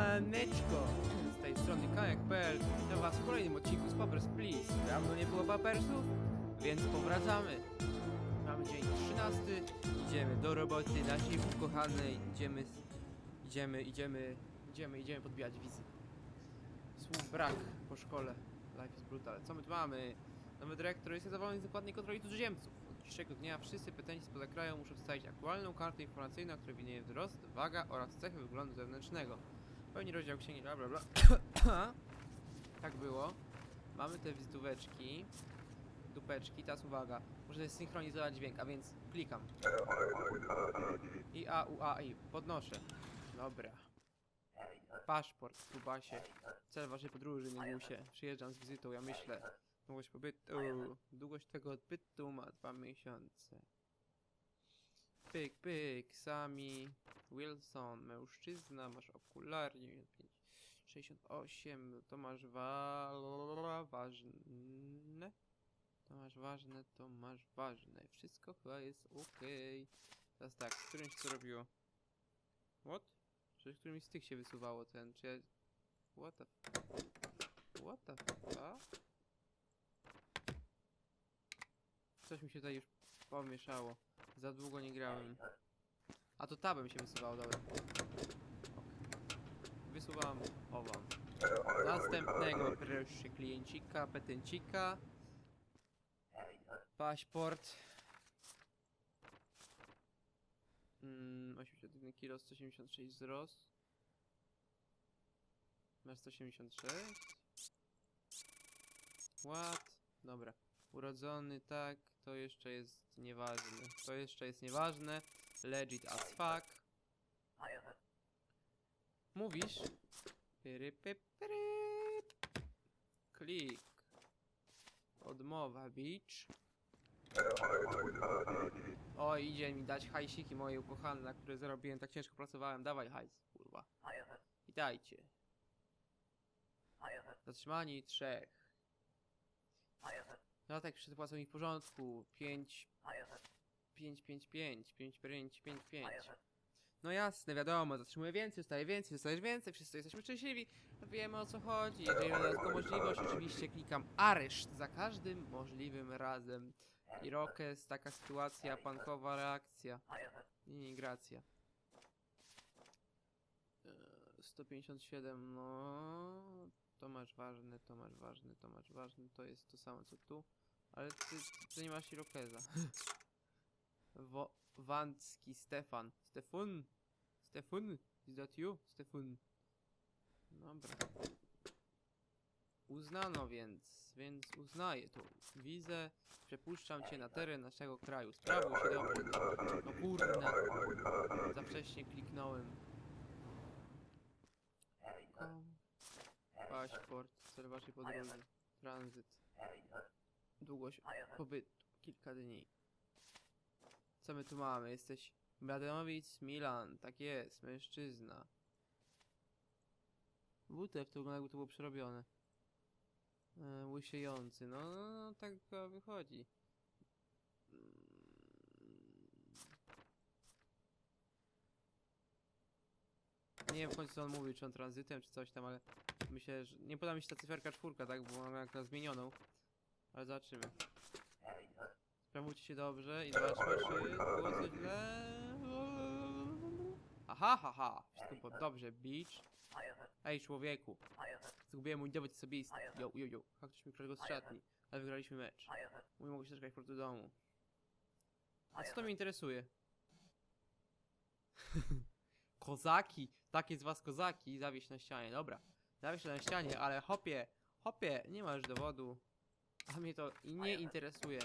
Siemaneczko! Z tej strony kajak.pl Witam was w kolejnym odcinku z Papers, Please. Dawno nie było Papersów, więc powracamy. Mamy dzień 13, idziemy do roboty naszej ukochanej, idziemy, idziemy, idziemy, idziemy, idziemy podbijać wizy. Słów brak po szkole. Life is brutal. Co my tu mamy? Nowy dyrektor jest zadowolony z dokładnej kontroli cudzoziemców. Od dzisiejszego dnia wszyscy petenci spoza kraju muszą przedstawić aktualną kartę informacyjną, która widnieje wzrost, waga oraz cechy wyglądu zewnętrznego. Pełni rozdział księgi, bla bla bla. tak było. Mamy te wizytóweczki. Dupeczki, teraz uwaga. Muszę synchronizować dźwięk, a więc klikam. I A, U, A, I. Podnoszę. Dobra. Paszport, Kubasie. Cel waszej podróży, się. Przyjeżdżam z wizytą, ja myślę. Długość pobytu. Długość tego odbytu ma dwa miesiące. Pyk, pyk, Sami. Wilson, mężczyzna, masz okulary, 95, 68, to masz wa... ważne. To masz ważne, to masz ważne. Wszystko chyba jest okej. Teraz tak, z którym się to robiło? What? Czy którymś z tych się wysuwało ten, czy ja... What the... What the fuck? Coś mi się tutaj już pomieszało. Za długo nie grałem. A to tabem się wysuwało, dobra. Wysuwam owam. Następnego proszę kliencika, petencika. Paszport. Mm, 81 kg, 176 wzrost. Masz 176? What? Dobra. Urodzony, tak, to jeszcze jest nieważne. To jeszcze jest nieważne. Legit as fuck. Mówisz? Pyry, py, pyry. Klik. Odmowa, bitch. O, idzie mi dać hajsiki moje ukochane, na które zarobiłem, tak ciężko pracowałem. Dawaj hajs, kurwa. Witajcie. Zatrzymani trzech. No tak, wszyscy płacą mi w porządku. 5, 5, 5, 5, 5, 5, 5, 5. No jasne, wiadomo, zatrzymuję więcej, dostaję więcej, dostajesz więcej, wszyscy jesteśmy szczęśliwi, wiemy o co chodzi. Jeżeli mam taką możliwość, oczywiście klikam areszt za każdym możliwym razem. Irokes, taka sytuacja, pankowa reakcja. Imigracja. Eee, 157, no... To masz ważne, to masz ważne, to masz ważne, to jest to samo co tu. Ale ty, ty nie masz Irokeza. Wo Wancki Stefan. Stefun? Stefun? Is that you? Stefun. Dobra. Uznano więc, więc uznaję tą wizę. Przepuszczam cię na teren naszego kraju. Sprawuj się dobrze. No kurna. Za wcześnie kliknąłem. Kom. Paszport, waszej podróży. Tranzyt. Długość pobytu. Kilka dni. Co my tu mamy? Jesteś Mlademowic Milan. Tak jest, mężczyzna. WTF to wygląda jakby to było przerobione. E, łysiejący. No, no, no, tak wychodzi. Nie wiem w końcu co on mówi, czy on tranzytem, czy coś tam, ale myślę, że nie poda mi się ta cyferka czwórka, tak, bo mam jak zmienioną. Ale zobaczymy. Sprawujcie się dobrze i zobaczmy, czy było coś źle. Aha, haha, wszystko było dobrze, beach. Ej, człowieku, zgubiłem mój dowód osobisty. Yo, yo, yo, jak ktoś mi kradł z ale wygraliśmy mecz. Mój mogę się czekać po do domu. A co to mnie interesuje? kozaki, takie z was kozaki, zawieść na ścianie, dobra. Zawieść na ścianie, ale hopie, hopie, nie ma już dowodu. A mnie to i nie interesuje.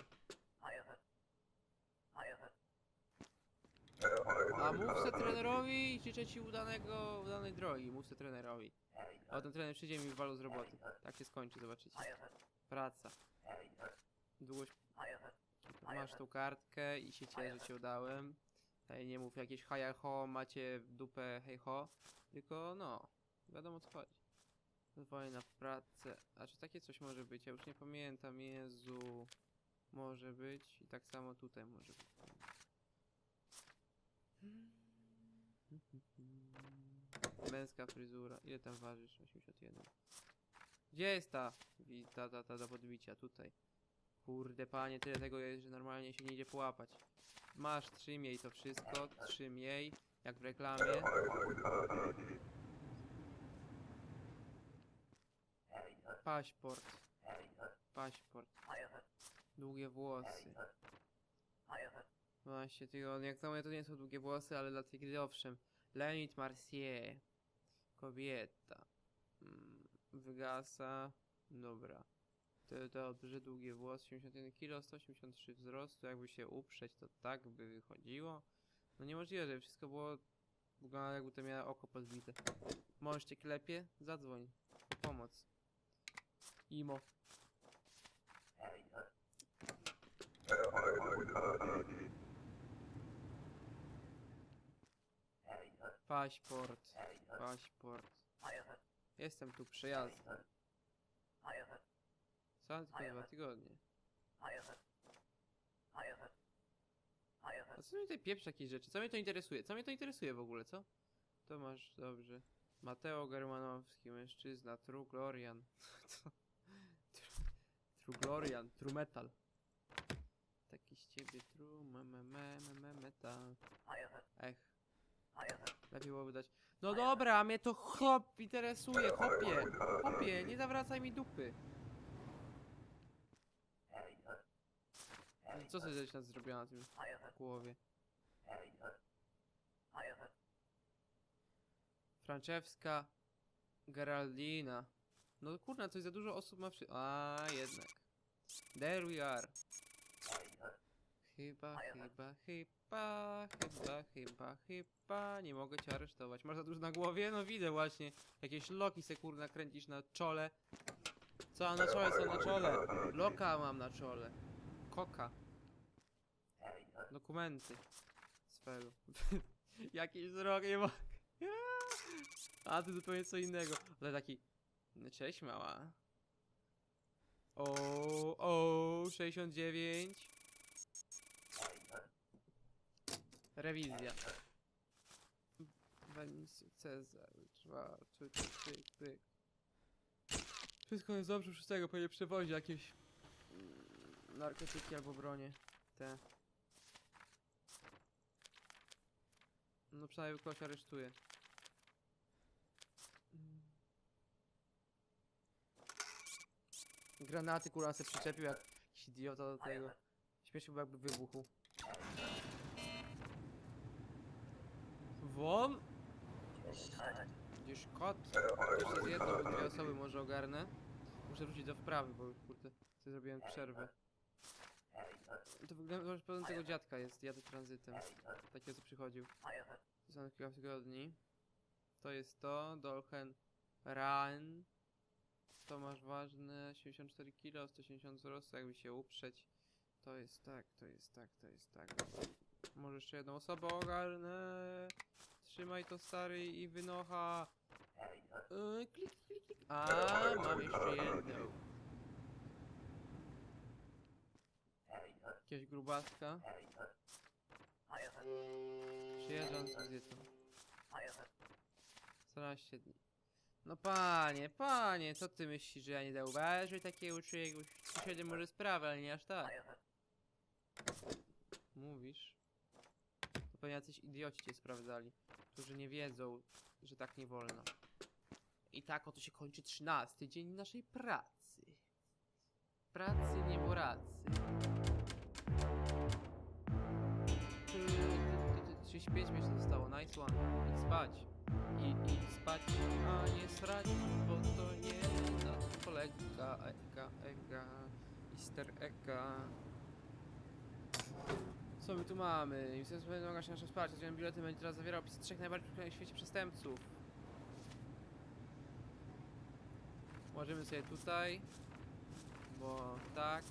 A mów se trenerowi i życzę ci udanego, udanej drogi, mów se trenerowi. A ten trener przyjdzie mi wywalą z roboty. Tak się skończy, zobaczycie. Praca. Długość... Masz tą kartkę i się cieszę, że cię udałem. Tutaj nie mów jakieś haja ho, macie w dupę hej ho. Tylko no, wiadomo co chodzi. Wojna w pracę. A czy takie coś może być? Ja już nie pamiętam, Jezu. Może być i tak samo tutaj może być. męska fryzura. Ile tam ważysz? 81. Gdzie jest ta? wi- Ta, ta, ta do podbicia, tutaj. Kurde panie, tyle tego jest, że normalnie się nie idzie połapać. Masz, trzym to wszystko, trzym jak w reklamie. Paszport. Paszport. Długie włosy. 12 tygodni. Jak to mówię, to nie są długie włosy, ale dla tej gry owszem. Leonid Marcier. Kobieta. Mm, wygasa. Dobra. To dobrze, długie włosy, 81 kg, 183 wzrostu. Jakby się uprzeć, to tak by wychodziło. No niemożliwe, żeby wszystko było. Wygląda jakby to miała oko podbite. Mąż cię klepie? Zadzwoń. Po pomoc. Imo. Paszport. Paszport. Jestem tu przejazdem. Co? Tylko dwa tygodnie. A co mnie tutaj pieprz jakieś rzeczy? Co mnie to interesuje? Co mnie to interesuje w ogóle, co? To masz, dobrze. Mateo Germanowski, mężczyzna, True Glorian. Co? Tru- True Glorian, True Metal. Taki z ciebie True, me, me, me, me, me, metal. Ech. Lepiej byłoby dać. No dobra, mnie to hop interesuje, hopie. Hopie, nie zawracaj mi dupy. Co sobie żeś nas zrobiła na tym głowie? Franczewska Geraldina. No kurna, coś za dużo osób ma przy... A jednak. There we are. Chyba, chyba, chyba, chyba, chyba, chyba. Nie mogę cię aresztować. Masz za dużo na głowie? No widzę właśnie. Jakieś loki se kurna kręcisz na czole. Co na czole, co na czole? Loka mam na czole. Koka. Dokumenty. Sferu. Jakiś wzrok, nie mogę. A ty zupełnie co innego. Ale taki. No Cześć mała. O, o, 69. Rewizja. Wenus Cezar, czwarty, pyk, pyk, pyk. Wszystko jest dobrze, szóstego pewnie przewozi jakieś mm, narkotyki albo bronie. Te. No przynajmniej kogoś aresztuje. Granaty kurwa se przyczepił jak jakiś idiota do tego. Śmiesznie było jakby wybuchł. Won? Gdzieś kot? Jeszcze z jedną lub dwie osoby może ogarnę. Muszę wrócić do wprawy, bo kurde, sobie zrobiłem przerwę. To wygląda, że pełen tego dziadka jest, jadę tranzytem. Takiego co przychodził. To są kilka tygodni. To jest to, Dolchen Ran. To masz ważne, 74 kg, 170 wzrostu, jakby się uprzeć. To jest tak, to jest tak, to jest tak. Może jeszcze jedną osobę ogarnę. Trzymaj to stary i wynocha. Yy, klik, klik, klik. A, mam jeszcze jedną. Jakiegoś grubaska. Przyjeżdżam z dietą. 14 dni. No panie, panie, co ty myślisz, że ja nie zauważył takiego czegoś? Sąsiedem może sprawę, ale nie aż tak. Mówisz? To pewnie jacyś idioci cię sprawdzali, którzy nie wiedzą, że tak nie wolno. I tak oto się kończy 13 dzień naszej pracy. Pracy nie było racy. 35 miesięcy zostało, nice one. Idź spać. I idź spać, a nie srać, bo to nie na polega. Ega, ega, easter egga. Co my tu mamy? Ministerstwo będzie domagać się nasze wsparcie. Związek bilety będzie teraz zawierał opisy trzech najbardziej w świecie przestępców. Możemy sobie tutaj. Bo tak.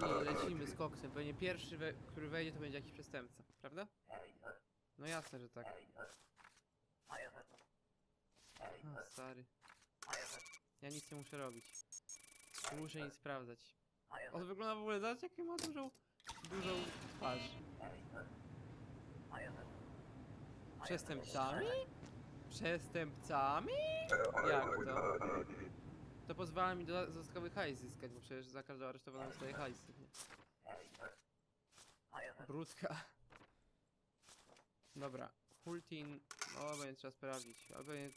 I lecimy z koksem. Pewnie pierwszy, który wejdzie, to będzie jakiś przestępca. Prawda? No jasne, że tak. O, stary. Ja nic nie muszę robić. Nie muszę nic sprawdzać. On wygląda w ogóle, zobacz jaką ma dużą, dużą twarz. Przestępcami? Przestępcami? Jak to? To pozwala mi doda- dodatkowy hajs zyskać, bo przecież za każdą aresztowaną dostaję hajsy. nie? Brudka. Dobra, Hultin, no będzie trzeba sprawdzić, ale pewnie,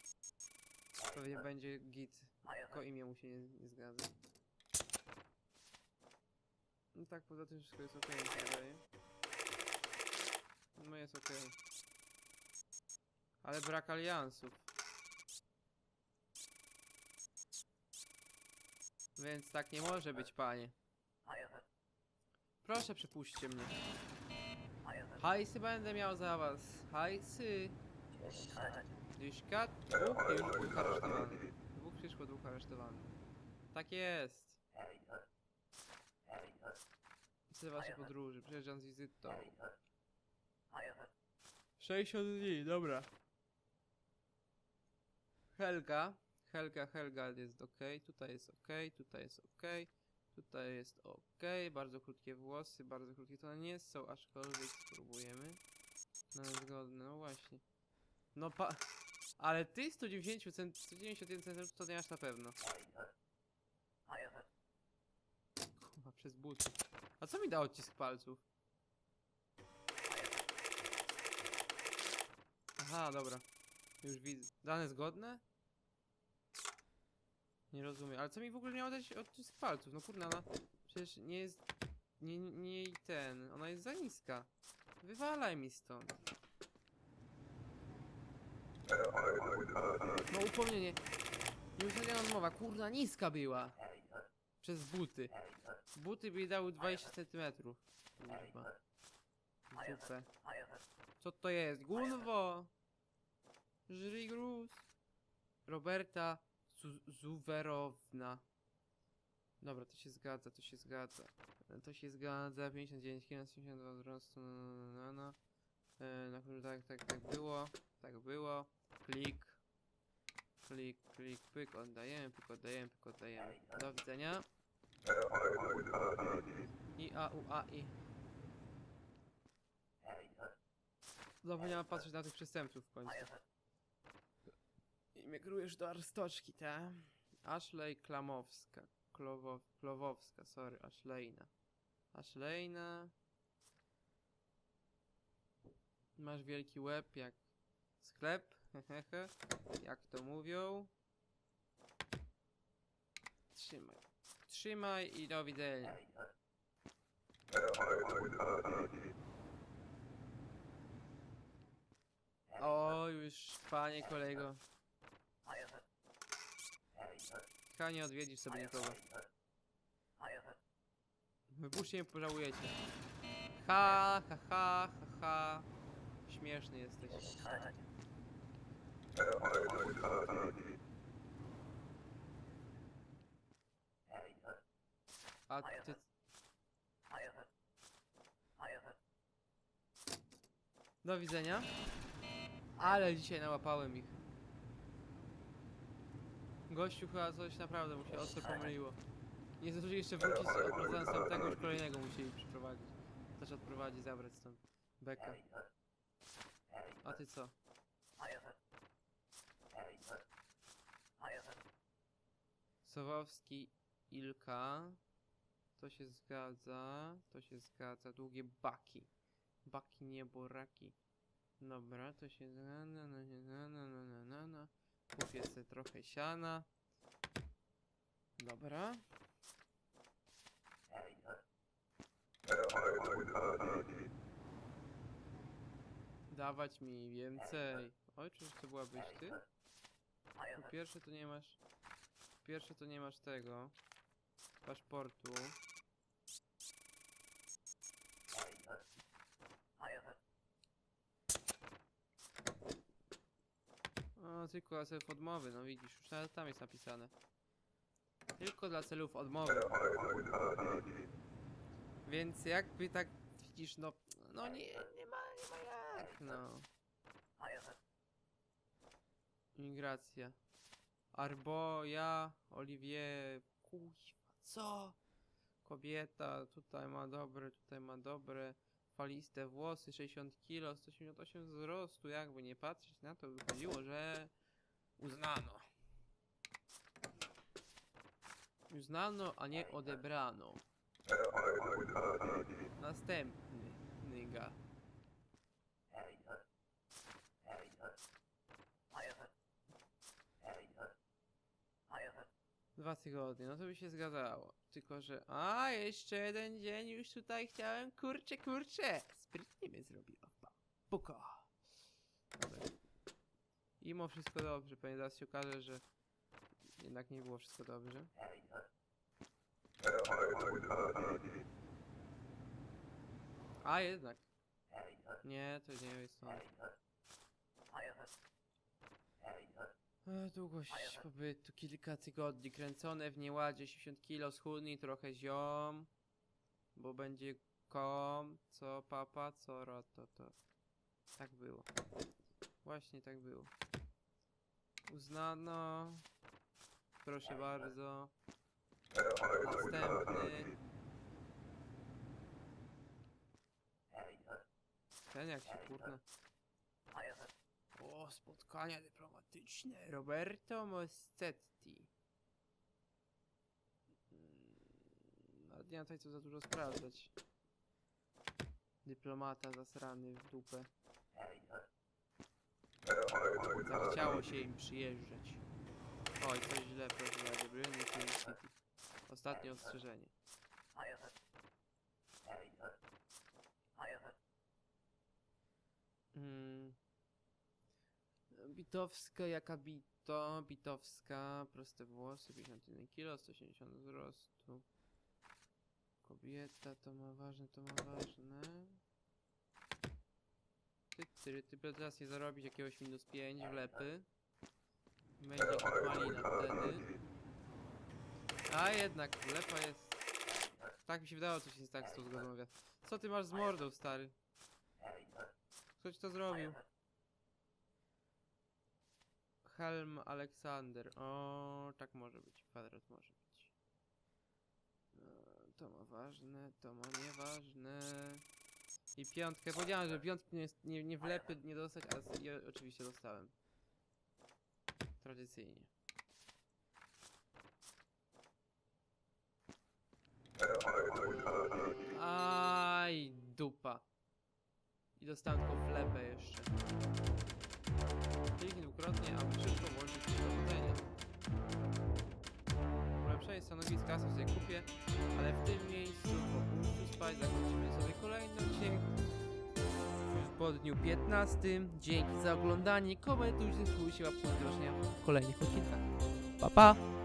pewnie będzie git, tylko imię mu się nie, nie zgadza. No tak, poza tym wszystko jest okej, mi. No jest okej. Ale brak aliansów. Więc tak nie może być, panie. Proszę, przepuśćcie mnie. Hajsy będę miał za was. Hajsy. Dyszka. Dwóch już dwóch aresztowanych. Dwóch przyszło, dwóch aresztowanych. Tak jest. Chcę wasze podróży. Przyjeżdżam z wizytą. 60 dni, dobra. Helga. Helga, Helga jest ok. Tutaj jest ok. Tutaj jest ok. Tutaj jest ok. Bardzo krótkie włosy, bardzo krótkie to nie są, aczkolwiek spróbujemy. No zgodne, no właśnie. No pa... Ale ty 190 cent... 191 cm to nie masz na pewno. Kurwa, przez buty. A co mi da odcisk palców? Aha, dobra. Już widzę. Dane zgodne? Nie rozumiem. Ale co mi w ogóle miało dać odcisk palców? No kurna, ona przecież nie jest... Nie, nie jej ten. Ona jest za niska. Wywalaj mi stąd. No upomnienie. Nieuzasadniona odmowa. Kurna, niska była. Przez buty. Buty by dały 20 cm. Kurwa. W Dupę. Co to jest? Gunwo! Żryj gruz. Roberta Zu Zuwerowna. Dobra, to się zgadza, to się zgadza. To się zgadza. 59 kg, 72 wzrostu. No, no, no, na tak, tak, tak było. Tak było. Klik. Klik, klik, pyk, oddajemy, pyk, oddajemy, pyk, oddajemy. Do widzenia. I a u a i. Zapomniałem patrzeć na tych przestępców w końcu. Krujesz do arstoczki, ta? Ashley Klamowska. Klowo, Klowowska, sorry, Ashleyna. Ashleyna. Masz wielki łeb jak sklep, hehehe, jak to mówią. Trzymaj. Trzymaj i do widzenia. O, już panie kolego. Chyba nie odwiedzisz sobie nikogo. Wypuśćcie mnie, pożałujecie. Ha, ha, ha, ha, ha. Śmieszny jesteś. A ty... Do widzenia. Ale dzisiaj nałapałem ich. Gościu chyba coś naprawdę mu się ostro pomyliło. Nie zdążyli jeszcze wrócić, odprowadzając tam tego, już kolejnego musieli przyprowadzić. Też odprowadzić, zabrać stąd. Beka. A ty co? Sowowski, Ilka. To się zgadza, to się zgadza. Długie baki. Baki, niebo, raki. Dobra, to się zgadza. Na, na, na, na, na, na, na. Kupię sobie trochę siana. Dobra. Dawać mi więcej. Oj, czyż to byłabyś ty? Po pierwsze to nie masz... Po pierwsze to nie masz tego. Paszportu. Tylko dla celów odmowy, no widzisz, już nawet tam jest napisane. Tylko dla celów odmowy. Więc jakby tak widzisz, no, no nie, nie ma, nie ma jak, no. Migracja. Arboja, Olivier, kuźwa, co? Kobieta, tutaj ma dobre, tutaj ma dobre. Faliste włosy, 60 kg, 188 wzrostu, jakby nie patrzeć na to, wychodziło, że uznano. Uznano, a nie odebrano. Następny nyga. Dwa tygodnie, no to by się zgadzało. Tylko, że. A, jeszcze jeden dzień już tutaj chciałem. Kurczę, kurczę! Sprytnie mnie zrobiła. Puka. Dobra. I mimo wszystko dobrze. Pewnie zaraz się okaże, że jednak nie było wszystko dobrze. A jednak. Nie, to nie jest to. E, Długość pobytu kilka tygodni, kręcone w nieładzie 80 kg, schudnij trochę ziom, bo będzie kom, co papa, co ro, to to. Tak było. Właśnie tak było. Uznano. Proszę bardzo. Następny. Ten jak się kurna. Spotkania dyplomatyczne. Roberto Mossetti. Mm, Ale nie ma tutaj co za dużo sprawdzać. Dyplomata zasrany w dupę. Zachciało się im przyjeżdżać. Oj, coś źle, proszę City. Ostatnie ostrzeżenie. Mm. Bitowska jaka bito, bitowska, proste włosy, 51 kg, 180 wzrostu. Kobieta, to ma ważne, to ma ważne. Ty, ty, ty, teraz nie zarobić jakiegoś minus 5 wlepy. Będzie jak malina wtedy. A jednak, wlepa jest... Tak mi się wydało, coś jest tak z tą zgodą. Co ty masz z mordą, stary? Ktoś to zrobił. Helm Aleksander. O, tak może być. Kwadrat może być. E, To ma ważne, to ma nieważne. I piątkę. Powiedziałem, że piątki nie, nie, nie wlepy nie dostać, a ja oczywiście dostałem. Tradycyjnie. Aj, dupa. I dostałem tylko wlepę jeszcze. Kliknij dwukrotnie, aby szybko włączyć się dowodzenie. Ulepszenie stanowiska sobie kupię, ale w tym miejscu po punktu spać zakończymy sobie kolejny odcinek. Po dniu 15. Dzięki za oglądanie. Komentujcie, subskrybujcie, łapkę w kolejnych odcinkach. Pa pa!